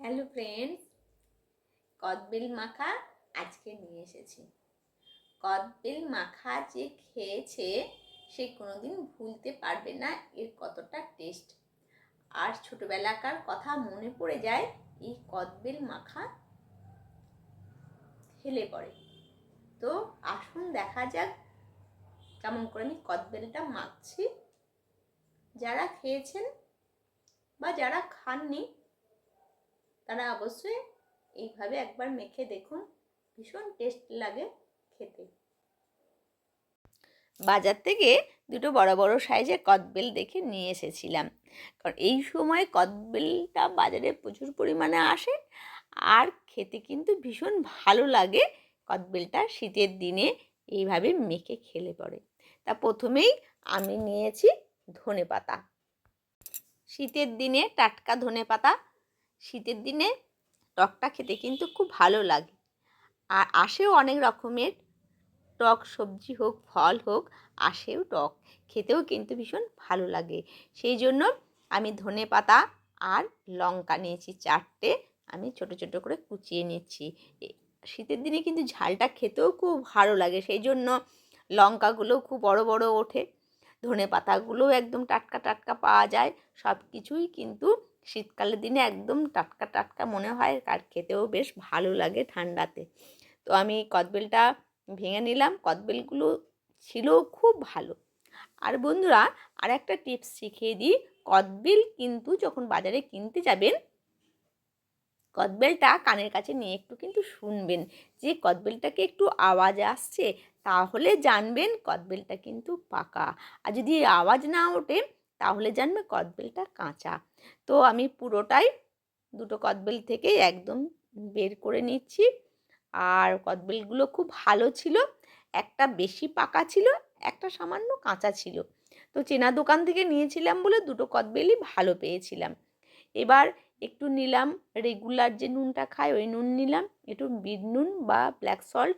Hello friends, কদবেল মাখা আজকে নিয়ে এসেছি। কদবেল মাখা যে খেয়েছে, সে কোনোদিন ভুলতে পারবে না, এর কতটা টেস্ট। আর ছোটোবেলাকার কথা মনে পড়ে যায়, এই কদবেল মাখা খেলে পড়ে তো আসুন দেখা যাক, কেমন করে আমি কদবেলটা মাখছি। যারা খেয়েছেন বা যারা খাননি তারা অবশ্যই এইভাবে একবার মেখে দেখুন। ভীষণ টেস্ট লাগে খেতে। বাজার থেকে দুটো বড় বড় সাইজের কদবেল দেখে নিয়ে এসেছিলাম। কারণ এই সময় কদবেলটা বাজারে প্রচুর পরিমাণে আসে আর খেতে কিন্তু ভীষণ ভালো লাগে কদবেলটা শীতের দিনে এইভাবে মেখে খেলে পড়ে তা প্রথমেই আমি নিয়েছি ধনে পাতা শীতের দিনে টাটকা ধনে পাতা শীতের দিনে টকটা খেতে কিন্তু খুব ভালো লাগে। আর আসেও অনেক রকমের, টক সবজি হোক, ফল হোক, আসেও টক খেতেও কিন্তু ভীষণ ভালো লাগে। সেই জন্য আমি ধনে পাতা আর লঙ্কা নিয়েছি চারটে, আমি ছোট ছোট করে কুচিয়ে নিচ্ছি। শীতের দিনে কিন্তু ঝালটা খেতেও খুব ভালো লাগে, সেই জন্য লঙ্কাগুলোও খুব বড় বড় ওঠে। ধনে পাতাগুলোও একদম টাটকা টাটকা পাওয়া যায় সব কিছুই কিন্তু শীতকালের দিনে একদম টাটকা টাটকা মনে হয় আর খেতেও বেশ ভালো লাগে ঠান্ডাতে। তো আমি কদবেলটা ভেঙে নিলাম। কদবেলগুলো ছিল খুব ভালো। আর বন্ধুরা আর একটা টিপস শিখিয়ে দিই। কদবেল কিন্তু যখন বাজারে কিনতে যাবেন, কদবেলটা কানের কাছে নিয়ে একটু কিন্তু শুনবেন। যে কদবেলটাকে একটু আওয়াজ আসছে, তাহলে জানবেন কদবেলটা কিন্তু পাকা। আর যদি আওয়াজ না ওঠে তাহলে জানবে কদবেলটা কাঁচা। তো আমি পুরোটাই দুটো কদবেল থেকে একদম বের করে নিচ্ছি। আর কদবেলগুলো খুব ভালো ছিল। একটা বেশি পাকা ছিল, একটা সামান্য কাঁচা ছিল। তো চেনা দোকান থেকে নিয়েছিলাম বলে দুটো কদবেলই ভালো পেয়েছিলাম। এবার একটু নিলাম রেগুলার যে নুনটা খাই ওই নুন নিলাম, একটু বিট নুন বা ব্ল্যাক সল্ট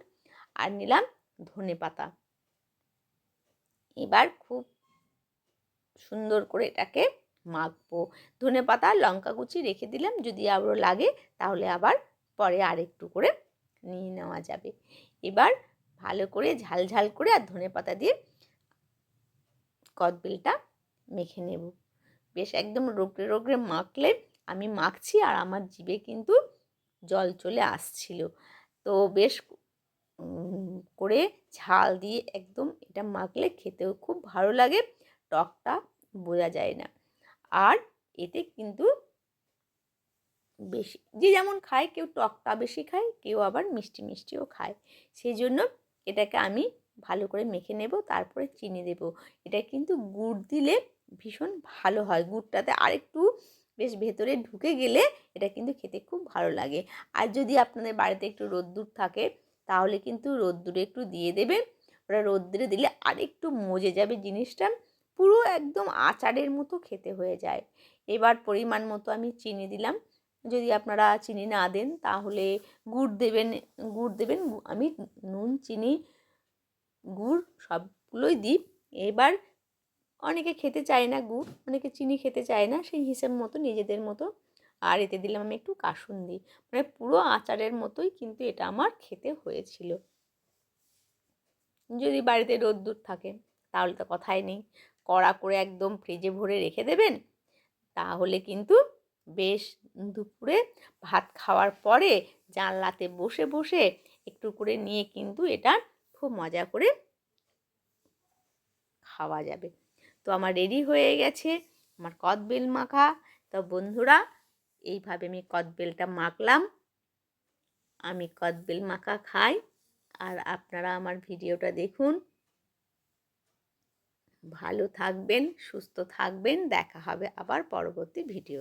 আর নিলাম ধনে পাতা এবার খুব সুন্দর করে এটাকে মাখবো। ধনে পাতা, লঙ্কা কুচি রেখে দিলাম, যদি আবারও লাগে তাহলে আবার পরে আরেকটু করে নিয়ে নেওয়া যাবে। এবার ভালো করে ঝাল ঝাল করে আর ধনে পাতা দিয়ে কদবেলটা মেখে নেব। বেশ একদম রোগড়ে রোগড়ে মাখলে আমি মাখছি আর আমার জিভে কিন্তু জল চলে আসছিল। তো বেশ করে ঝাল দিয়ে একদম এটা মাখলে খেতেও খুব ভালো লাগে। টকটা বোঝা যায় না। আর এতে কিন্তু বেশি, যে যেমন খায়, কেউ টকটা বেশি খায়, কেউ আবার মিষ্টি মিষ্টিও খায়। সেই জন্য এটাকে আমি ভালো করে মেখে নেব, তারপরে চিনি দেব। এটা কিন্তু গুড় দিলে ভীষণ ভালো হয়। গুড়টাতে আরেকটু বেশ ভেতরে ঢুকে গেলে এটা কিন্তু খেতে খুব ভালো লাগে। আর যদি আপনাদের বাড়িতে একটু রোদ্দুর থাকে, তাহলে কিন্তু রোদ্দুরে একটু দিয়ে দেবে। ওটা রোদ্দুরে দিলে আরেকটু মজে যাবে জিনিসটা। পুরো একদম আচারের মতো খেতে হয়ে যায়। এবার পরিমাণ মতো আমি চিনি দিলাম। যদি আপনারা চিনি না দেন, তাহলে গুড় দেবেন গুড় দেবেন আমি নুন, চিনি, গুড় সবগুলোই দিই। এবার অনেকে খেতে চায় না গুড়, অনেকে চিনি খেতে চায় না, সেই হিসেব মতো নিজেদের মতো। আর এতে দিলাম আমি একটু কাসুন্দি। মানে পুরো আচারের মতোই কিন্তু এটা আমার খেতে হয়েছিল। যদি বাড়িতে রোদ্দুর থাকে, তাহলে তো কথাই নেই। কড়া করে একদম ফ্রিজে ভরে রেখে দেবেন। তাহলে কিন্তু বেশ দুপুরে ভাত খাওয়ার পরে জানলাতে বসে বসে একটু করে নিয়ে কিন্তু এটা খুব মজা করে খাওয়া যাবে। তো আমার রেডি হয়ে গেছে, আমার কদবেল মাখা। তো বন্ধুরা, এইভাবে আমি কদবেলটা মাখলাম। আমি কদবেল মাখা খাই। আর আপনারা আমার ভিডিওটা দেখুন। ভালো থাকবেন সুস্থ থাকবেন দেখা হবে আবার পরবর্তী ভিডিও